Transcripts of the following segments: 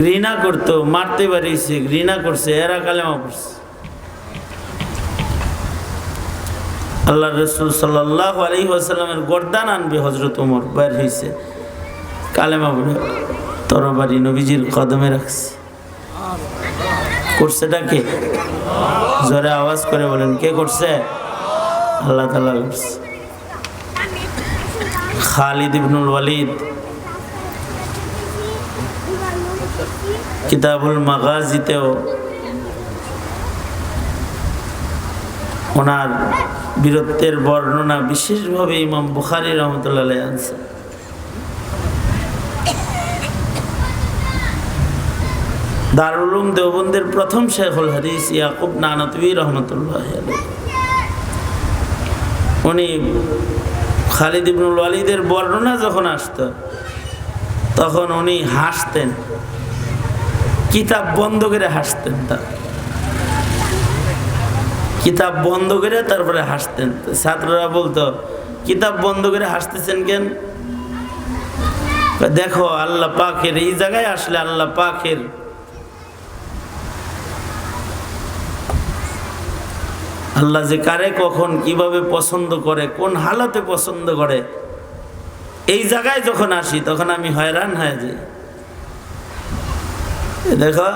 ঘৃণা করতো, মারতে পারিছে ঘৃণা করছে, এরা কালেমা পড়ছে। আল্লাহ রসুল সাল্লাহ আলী আসাল্লামের গর্দান আনবে হজরত উমর বাইর হয়েছে কালেমা বলে তরবারি নবীজির কদমে রাখছে। করছেটা কে? জোরে আওয়াজ করে বলেন, কে করছে? আল্লাহ তালা করছে। খালিদ ইবনুল ওয়ালিদ কিতাবুল মাগাজিতেও ওনার বীরত্বের বর্ণনা বিশেষভাবে ইমাম বুখারি রহমতুল্লাহ আনছে দারুল উলুম দেওবন্দের প্রথম শেখুল হাদিস ইয়াকুব নানতবী রহমতুল্লাহ। উনি খালিদ ইবনুল ওয়ালিদের বর্ণনা যখন আসতো, তখন উনি হাসতেন কিতাব বন্ধ করে হাসতেন তা কিতাব বন্ধ করে তারপরে হাসতেন। ছাত্ররা বলতো, কিতাব বন্ধ করে হাসতেছেন কেন? দেখো, আল্লাহ পাকের, এই জায়গায় আসলে আল্লাহ পাকের আল্লাহ যে কারে, কখন, কীভাবে পছন্দ করে, কোন হালতে পছন্দ করে, এই জায়গায় যখন আসি, তখন আমি হয়রান হয়ে যাই। দেখো,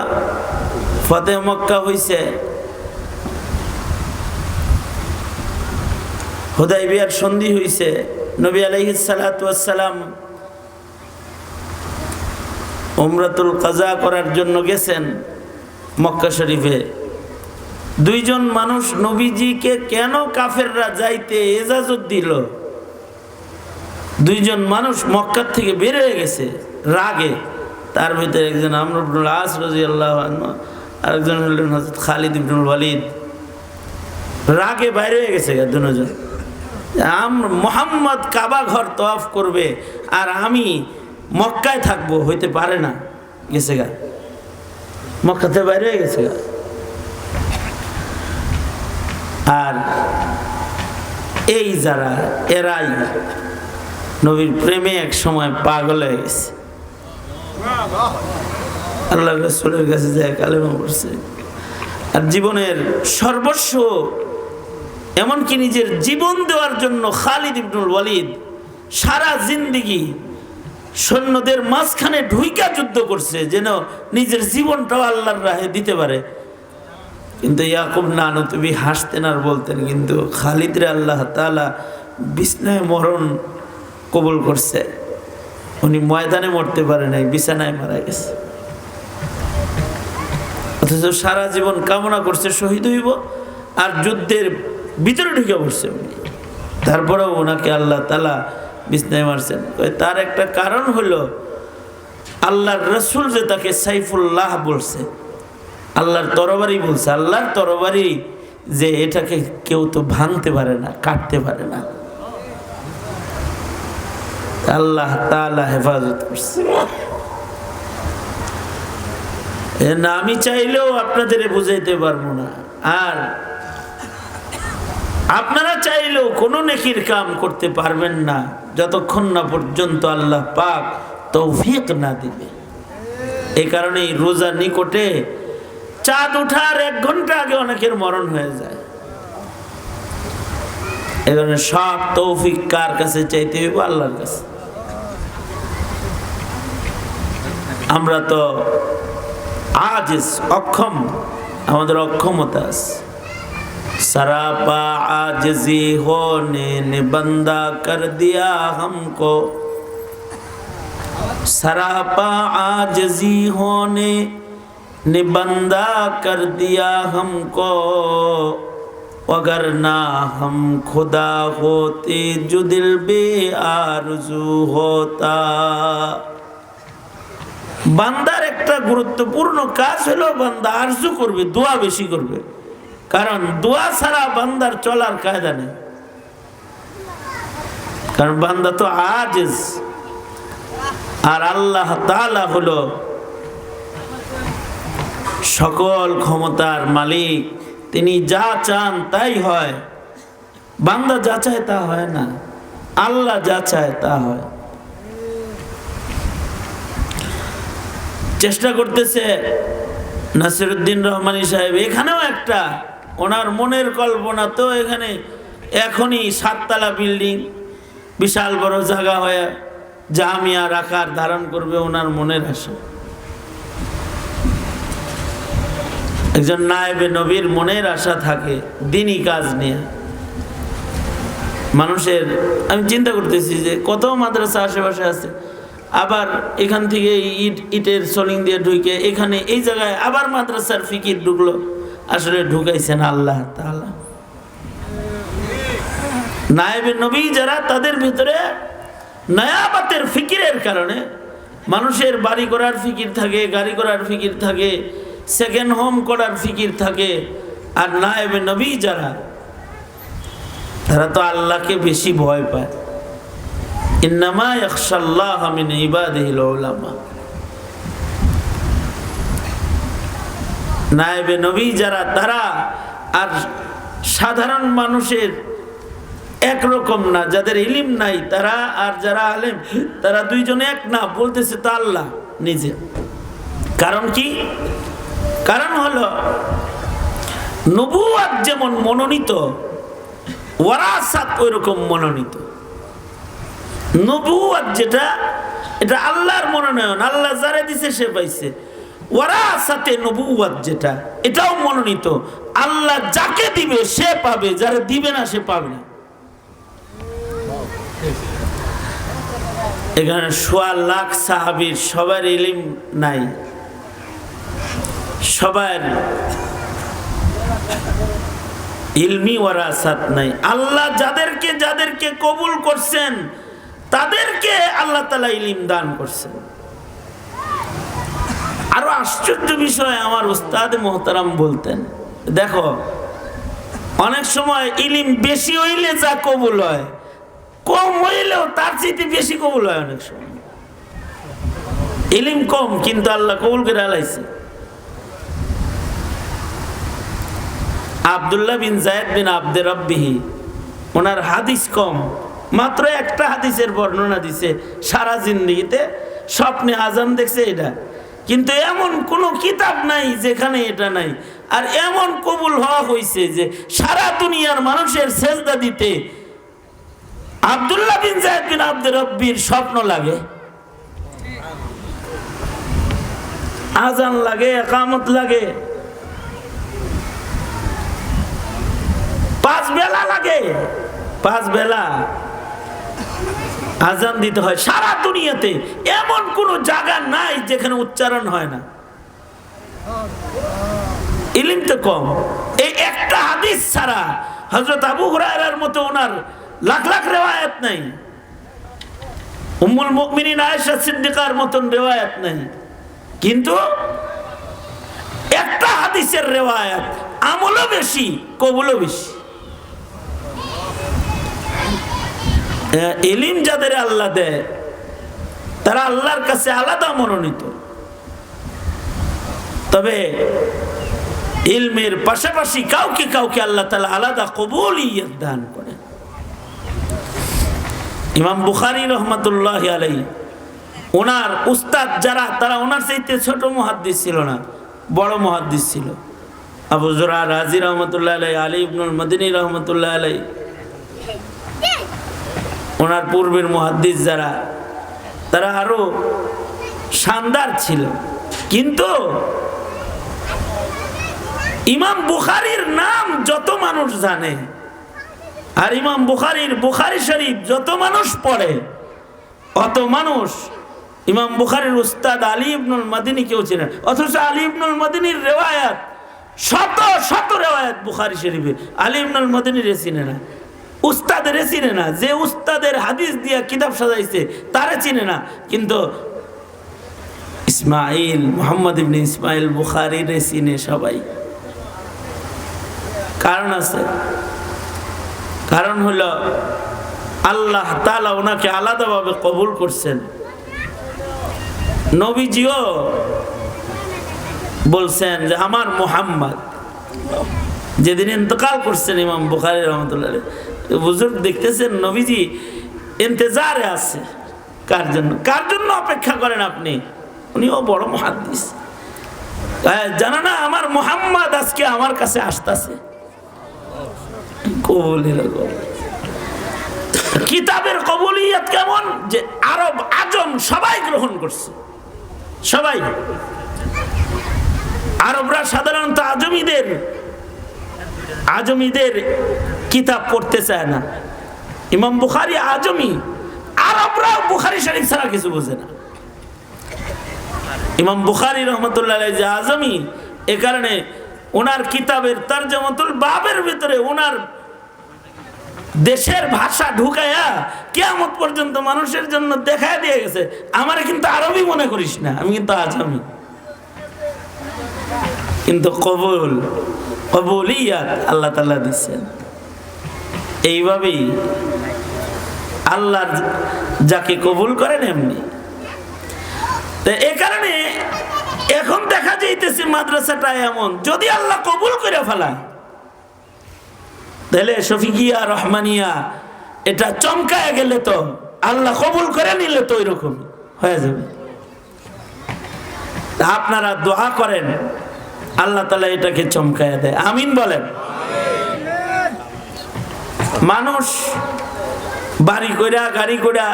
ফতেহ মক্কা হইছে। হুদাই বিয়ার সন্ধি হইছে। নবী আলাইহিসালাম উমরাতুল কাজা করার জন্য গেছেন মক্কা শরীফে। দুইজন মানুষ নবীজিকে কেন কাফেররা যাইতে এজাজত দিল? দুইজন মানুষ মক্কার থেকে বের হয়ে গেছে রাগে। তার ভিতরে একজন আমরুল আস রাজি আল্লাহ আরেকজন হলেন হজরত খালিদ ইবনুল ওয়ালিদ। রাগে বাইরে হয়ে গেছে দুজন। আম- মোহাম্মদ কাবা ঘর তফ করবে, আর আমি মক্কায় থাকব হইতে পারে না। গেছে গা। মক্কাতে বাইরে হয়ে গেছে গা। আর এই যারা, এরাই নবীর প্রেমে এক সময় পাগল হয়ে গেছে। আল্লাহ রসুলের কাছে যায়, কালেমা পড়ছে। আর জীবনের সর্বস্ব, এমনকি নিজের জীবন দেওয়ার জন্য খালিদ ইবনুল ওয়ালিদ সারা জিন্দিগি সৈন্যদের মাঝখানে ঢুইকা যুদ্ধ করছে, যেন নিজের জীবনটাও আল্লাহর রাহে দিতে পারে। কিন্তু ইয়াকুব নানু, তুমি হাসতেন আর বলতেন, কিন্তু খালিদরে আল্লাহ তালা বিছনায় মরণ কবুল করছে। উনি ময়দানে মরতে পারে নাই, বিছানায় মারা গেছে। অথচ সারা জীবন কামনা করছে শহীদ হইব আর যুদ্ধের ভিতরে ঢুকে পড়ছে উনি। তারপরেও ওনাকে আল্লাহ তালা বিছনায় মারছেন। তার একটা কারণ হলো আল্লাহর রসুল যে তাকে সাইফুল্লাহ বলছে, আল্লাহর তরবারি বলছে, আল্লাহর তরবারি যে এটাকে কেউ তো ভাঙতে পারে না, কাটতে পারে না। আল্লাহ তাআলা হেফাজত করছে। আমি চাইলেও আপনাদের বুঝাইতে পারব না। আর আপনারা চাইলেও কোনো নেকির কাম করতে পারবেন না, যতক্ষণ না পর্যন্ত আল্লাহ পাক তৌফিক না দিবে। এই কারণেই রোজা নিকটে চাঁদ উঠার এক ঘণ্টা আগে অনেকের মরণ হয়ে যায়। কারণে সব তৌফিক কার কাছে চাইতে হইব? আল্লাহর কাছে। আমরা তো আজ অক্ষম আমাদের অক্ষমতা আছে सरापा आजजी होने ने बंदा कर दिया हमको सरापा आजजी होने ने बंदा कर दिया हमको अगर ना हम खुदा होते जो दिल बे आरजू होता বান্দার একটা গুরুত্বপূর্ণ কাজ হলো বান্দা আরজু করবে, দোয়া বেশি করবে। কারণ দোয়া ছাড়া বান্দার চলার কায়দা নেই। কারণ বান্দা তো আজেজ। আর আল্লাহ তালা হলো সকল ক্ষমতার মালিক। তিনি যা চান তাই হয়। বান্দা যা চায় তা হয় না। আল্লাহ যা চায় তা হয়। চেষ্টা করতেছে। নাসিরুদ্দিন রহমানি সাহেব, এখানেও একটা। ওনার মনের কল্পনা তো এখানে এখনই সাততলা বিল্ডিং, বিশাল বড় জায়গা হয়ে জামিয়া রাখার ধারণ করবে ওনার মনের আশা। একজন নায়েবে নবীর মনের আশা থাকে, দিনই কাজ নিয়ে। মানুষের, আমি চিন্তা করতেছি যে কত মাদ্রাসা আশেপাশে আছে আবার এখান থেকে ইট, ইটের সোলিং দিয়ে ঢুকে এখানে এই জায়গায় আবার মাদ্রাসার ফিকির ঢুকলো। আসলে ঢুকাইছেন আল্লাহ তাআলা। নায়েবে নবী যারা তাদের ভিতরে নয়াবাতের ফিকিরের কারণে মানুষের বাড়ি করার ফিকির থাকে, গাড়ি করার ফিকির থাকে সেকেন্ড হোম করার ফিকির থাকে। আর নায়েবে নবী যারা, তারা তো আল্লাহকে বেশি ভয় পায়। নবী যারা, তারা আর সাধারণ মানুষের একরকম না, যাদের ইলিম নাই, তারা আর যারা আলেম, তারা দুইজন এক না, বলতেছে তা আল্লাহ নিজে। কারণ কি? কারণ হলো নবুয়াত যেমন মনোনীত, ওয়ারাসাত ওই রকম মনোনীত। নবুয়াত যেটা, এটা আল্লাহর মনোনয়ন, আল্লাহ যারে দিছে সে পাইছে। ওয়ারাসাতে নবুয়াত যেটা, এটাও মনোনীত। আল্লাহ যাকে দিবে সে পাবে, যারা দিবে না সে পাবে না। এখানে সোয়া লাখ সাহাবির সবার ইলিম নাই। সবার ইলমি ওয়ারাসাত নাই। আল্লাহ যাদেরকে যাদেরকে কবুল করছেন তাদেরকে আল্লাহ তালা ইলিম দান করছেন আরও আশ্চর্য বিষয় আমার উস্তাদ মোহতারাম বলতেন, দেখো, অনেক সময় ইলিম বেশি হইলে যা কবুল হয়, কম হইলেও তার চাইতে বেশি কবুল হয় অনেক সময়। ইলিম কম, কিন্তু আল্লাহ কবুল করে আলাইছে। আবদুল্লাহ বিন জায়দ বিন আব্দে রব্বিহি, ওনার হাদিস কম মাত্র একটা হাদিসের বর্ণনা দিছে, সারা জিন্দিগিতে স্বপ্নে আজান দেখছে এটা। কিন্তু এমন কোনো কিতাব নাই যেখানে এটা নাই। আর এমন কবুল হওয়া হয়েছে যে সারা দুনিয়ার মানুষের সেজদা দিতে আবদুল্লাহ বিন জায়দ বিন আব্দে রব্বির স্বপ্ন লাগে। আজান লাগে, একামত লাগে। পাঁচ বেলা লাগে, পাঁচ বেলা। আজান দিতে হয়। সারা দুনিয়াতে এমন কোন জায়গা নাই যেখানে উচ্চারণ হয় না। ইলিম তো কম। এই একটা হাদিস ছাড়া হজরত আবু হুরায়রার মতো ওনার লাখ লাখ রেওয়ায়ত নাই। উম্মুল মুমিনিন আয়েশা সিদ্দিকার মতন রেওয়ায়াত নাই। কিন্তু একটা হাদিসের রেওয়ায়াত আমলও বেশি, কবুলও বেশি। এলিম যাদের আল্লাহ দেয়, তারা আল্লাহর কাছে আলাদা মনোনীত। তবে ইলমের পাশাপাশি কাউকে কাউকে আল্লাহ তালা আলাদা কবুল দান করে ইমাম বুখারি রহমতুল্লাহ আলাই ওনার উস্তাদ যারা, তারা ওনার চাইতে ছোট মহাদ্দিস ছিল না, বড় মহাদ্দিস ছিল। আবু জোরা রাজি রহমতুল্লাহ আলাই আলী ইবনুল মদিনী রহমতুল্লাহ আলাই ওনার পূর্বের মহাদ্দিস যারা, তারা আরও শানদার ছিল। কিন্তু ইমাম বুখারির নাম যত মানুষ জানে, আর ইমাম বুখারির বুখারি শরীফ যত মানুষ পড়ে, অত মানুষ ইমাম বুখারির উস্তাদ আলী ইবনুল মদিনী কেউ ছিলেন অথচ আলী ইবনুল মদিনীর রেওয়ায়াত, শত শত রেওয়ায়াত বুখারি শরীফে আলী ইবনুল মদিনীর চিনে না। উস্তাদের চিনে না। যে উস্তাদের হাদিস দিয়া কিতাব সাজাইছে, তারে চিনে না। কিন্তু ইসমাইল, মোহাম্মদ ইবনে ইসমাইল বুখারির চিনে সবাই। কারণ আছে। কারণ হলো, আল্লাহ তালা ওনাকে আলাদাভাবে কবুল করছেন। নবীজিও বলছেন যে, আমার মোহাম্মদ। যেদিন ইন্তকাল করছেন ইমাম বুখারি রহমতুল্লাহ বুজুর্গ দেখতেছেন নবীজি ইন্তজারে আছে। কার জন্য? কার জন্য অপেক্ষা করেন আপনি? উনিও বড় মহাদিস জানা না আমার মোহাম্মদ আজকে আমার কাছে আসতেছে। কবুলের। কিতাবের কবুলিয়ত কেমন? যে আরব আজম সবাই গ্রহণ করছে। সবাই। আরবরা সাধারণত আজমিদের আজমিদের কিতাব পড়তে চায় না। ইমাম বুখারি আজমি আরবরাও বুখারি শরীফ ছাড়া কিছু বোঝে না। ইমাম বুখারি রহমতুল্লাহ যে আজমি, এ কারণে ওনার কিতাবের তার তর্জমাতুল বাবের ভিতরে ওনার দেশের ভাষা ঢুকাইয়া কেয়ামত পর্যন্ত মানুষের জন্য দেখায় দিয়ে গেছে। আমার কিন্তু আরবি মনে করিস না, আমি কিন্তু আজমি। কিন্তু কবুল, কবুলিয়াত আল্লাহ তাল্লাহ দিচ্ছেন। এইভাবেই আল্লাহ যাকে কবুল করেন এমনি। এ কারণে এখন দেখা যাইতেছে মাদ্রাসাটা এমন, যদি আল্লাহ কবুল করে ফেলায়, তাহলে শফিকিয়া, রহমানিয়া, এটা চমকায় গেলে তো আল্লাহ কবুল করে নিলে তো ওই রকম হয়ে যাবে। আপনারা দোয়া করেন, আল্লাহ তালা এটাকে চমকায় দেয়। আমিন বলেন। মানুষ বাড়ি কইরা, গাড়ি কইরা,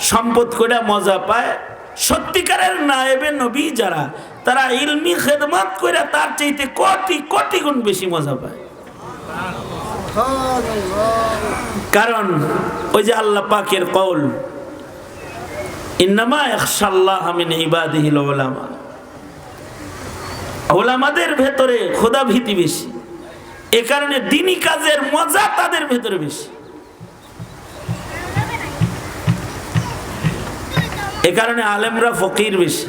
সম্পদ কইরা মজা পায়। সত্যিকারের নায়েবে নবী যারা, তারা ইলমি খেদমাত কইরা তার চাইতে কোটি কোটি গুণ বেশি মজা পায়। কারণ ওই যে আল্লাহ পাকের কৌল ইন্নামা একশাল্লাহ ওলামাদের ভেতরে খোদা ভীতি বেশি। এ কারণে দিনী কাজের মজা তাদের ভেতরে বেশি। এ কারণে আলেমরা ফকির বেশি।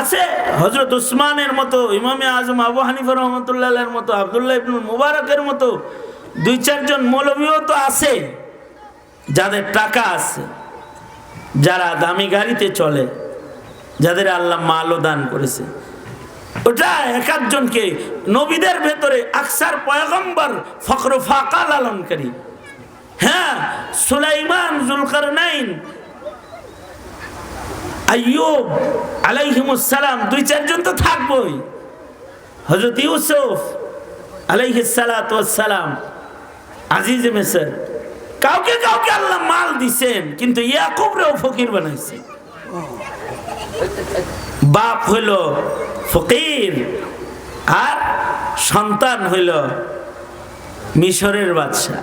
আছে হজরত উসমানের মতো, ইমামে আজম আবু হানিফা রহমতুল্লাহের মতো, আবদুল্লাহ ইবনুল মুবারকের মতো দুই, চারজন মৌলবীও তো আছে, যাদের টাকা আছে, যারা দামি গাড়িতে চলে, যাদের আল্লাহ মালও দান করেছে। ওটা এক একজনকে নবীদের ভেতরে আকসার পয়গম্বর ফখর ফাঁকা লালনকারী হ্যাঁ সুলাইমান জুলকার নাইন আইয়ুব আলাইহিমুসালাম দুই চারজন তো থাকবই। হজরত ইউসুফ আলাইহিসালাম আজিজ মেসর, কাউকে কাউকে আল্লাহ মাল দিছেন, কিন্তু ইয়াকুবরেও ফকির বানাইছে। বাপ হইল ফকির। আর সন্তান হইল মিশরের বাদশাহ।